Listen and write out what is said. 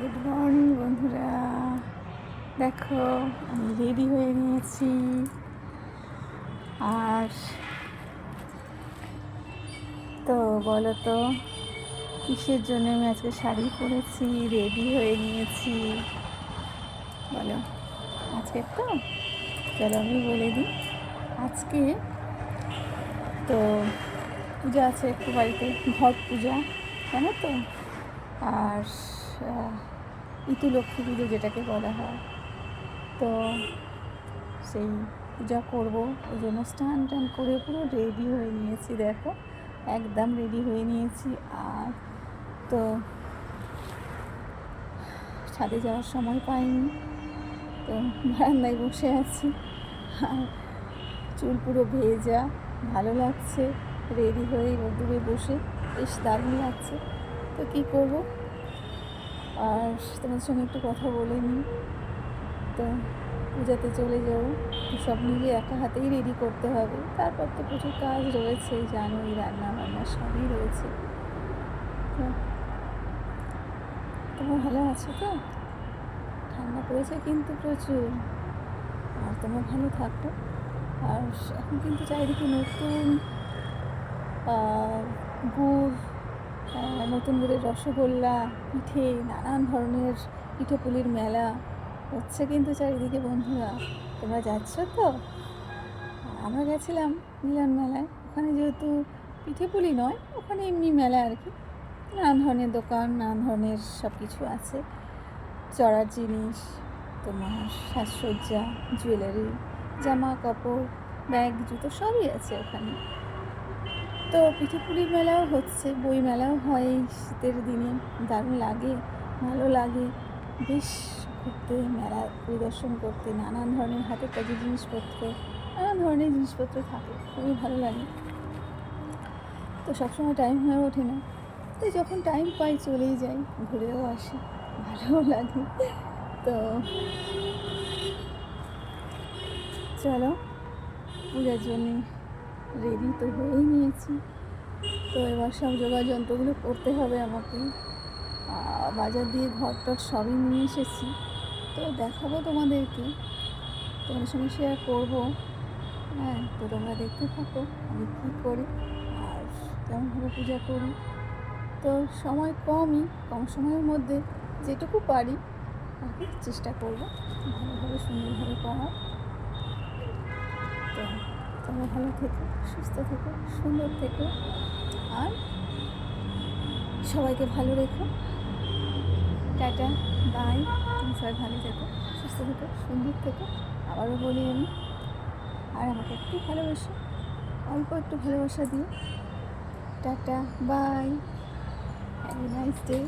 Good morning বন্ধুরা। দেখো, আমি রেডি হয়ে নিয়েছি আর তো বলো তো, কিসের জন্য আমি আজকে শাড়ি পরেছি? রেডি হয়ে নিয়েছি বলো, আজকে তো? চলো, আমি বলে দিই। আজকে তো পূজা আছে, একটু বাড়িতে, ঘট পূজা, জানো তো? আর ইতু লক্ষ্মী পুজো যেটাকে বলা হয়। তো সেই পূজা করব, ওই জন্য স্নান টান করে পুরো রেডি হয়ে নিয়েছি, দেখো। একদম রেডি হয়ে নিয়েছি, আর তো ছাদে যাওয়ার সময় পাইনি। তো বারান্দায় বসে আছি, আর চুল পুরো ভেজা, ভালো লাগছে। রেডি হয়ে রোদ্দুরে বসে, বেশ দারুণ লাগছে। তো কী করব? আর তোমাদের সঙ্গে একটু কথা বলে নিই। তো পূজাতে চলে তো সব নিজে একা হাতেই রেডি করতে হবে। তারপর তো প্রচুর কাজ রয়েছে, জানোই রান্না বান্না সবই রয়েছে। তোমরা ভালো আছো তো? ঠান্ডা পড়েছে কিন্তু প্রচুর। আর তোমরা ভালো থাকো। আর এখন কিন্তু চারিদিকে নতুন গুড় নতুন করে রসগোল্লা, পিঠে, নানান ধরনের পিঠেপুলির মেলা হচ্ছে কিন্তু চারিদিকে বন্ধুরা। তোমরা যাচ্ছ তো? আমরা গেছিলাম মিলন মেলায়। ওখানে যেহেতু পিঠেপুলি নয়, ওখানে এমনি মেলা আর কি। নানান ধরনের দোকান, নানান ধরনের সব কিছু আছে। চড়ার জিনিস, তোমার সাজসজ্জা, জুয়েলারি, জামা, কাপড়, ব্যাগ, জুতো সবই আছে ওখানে। তো পিঠেপুলির মেলাও হচ্ছে, বই মেলাও হয় এই শীতের দিনে, দারুণ লাগে, ভালো লাগে। বেশ ঘুরতে, মেলা পরিদর্শন করতে, নানান ধরনের হাতের কাজের জিনিসপত্র, নানান ধরনের জিনিসপত্র থাকে, খুবই ভালো লাগে। তো সবসময় টাইম হয়ে ওঠে না। তো যখন টাইম পাই চলেই যাই, ঘুরেও আসি, ভালোও লাগে। তো চলো, পূজার জন্যে রেডি তো হয়েই নিয়েছি। তো এবার সব যোগাযোগ যন্ত্রগুলো করতে হবে আমাকে। বাজার দিয়ে ঘর টর সবই নিয়ে এসেছি। তো দেখাবো তোমাদেরকে। তোমাদের সঙ্গে শেয়ার করব। হ্যাঁ তো তোমরা দেখতে থাকো আমি কী করি আর কেমনভাবে পূজা করি। তো সময় কমই, কম সময়ের মধ্যে যেটুকু পারি আর কি চেষ্টা করব ভালোভাবে, সুন্দরভাবে করার। তো তোমরা ভালো থেকো, সুস্থ থেকো, সুন্দর থেকো। আর সবাইকে ভালো রেখো। Tata, bye. তুমি সবাই ভালো থেকো, সুস্থ থেকো, সুন্দর থেকো। আবারও বলি আমি, আর আমাকে একটু ভালোবাসো, অল্প একটু ভালোবাসা দিও। Tata, bye. Have a nice day